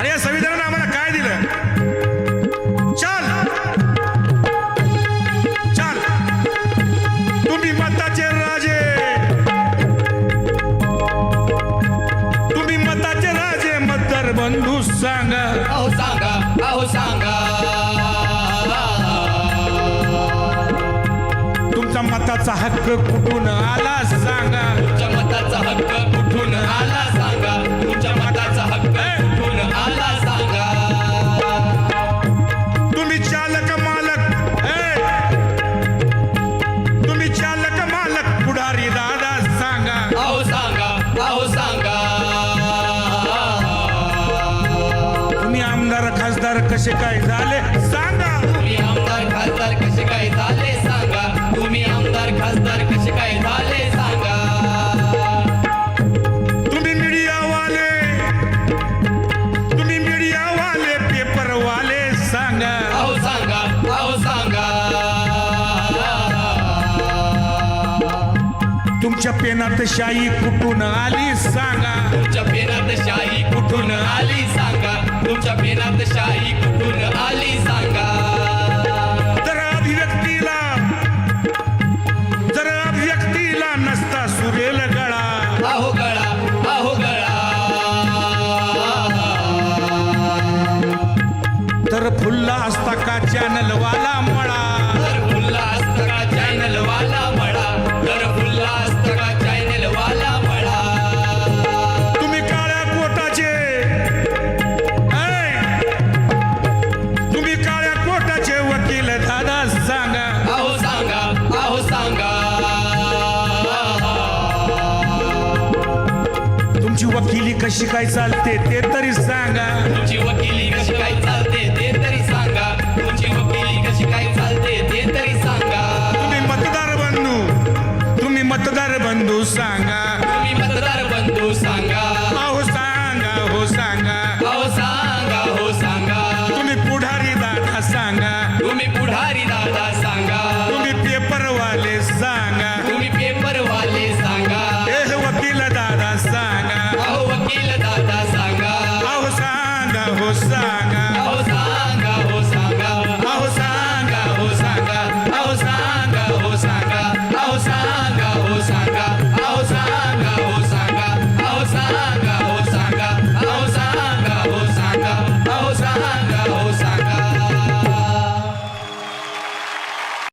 आणि या संविधानानं आम्हाला काय दिलं? चाल. चाल. तुम्ही मताचे राजे. तुम्ही मताचे राजे मतदार बंधू सांगा. अहो सांगा. अहो सांगा. तुमचा मताचा हक्क कुठून आला सांगा. तुमच्या मताचा हक्क कसे काय झाले? सांगा. तुम्ही आमदार खासदार कसे काय झाले? सांगा. तुम्ही आमदार खासदार कसे काय झाले? सांगा. तुम्ही मीडियावाले. तुम्ही मीडियावाले पेपरवाले सांगा. अहो सांगा. अहो सांगा. तुमच्या पेनात शाही कुठून आली? सांगा. तुमच्या पेनात शाही कुठून आली? सांगा. तुमच्या पेनात शाही कुठून आली सांगा? जर अभिव्यक्तीला जर अभिव्यक्तीला नसता सुरेल गळा. अहो गळा गळा. तर फुल्ला असता का चॅनलवाला मळा. तुमची वकिली कशी काय चालते ते तरी सांगा. तुमची वकिली कशी काय चालते ते तरी सांगा. तुमची वकिली कशी काय चालते ते तरी सांगा. तुम्ही मतदार बंधू तुम्ही मतदार बंधू सांगा. तुम्ही मतदार बंधू सांगा. सांगा हो सांगा. सांगा हो सांगा. तुम्ही पुढारी दादा सांगा. तुम्ही पुढारी दादा सांगा. side.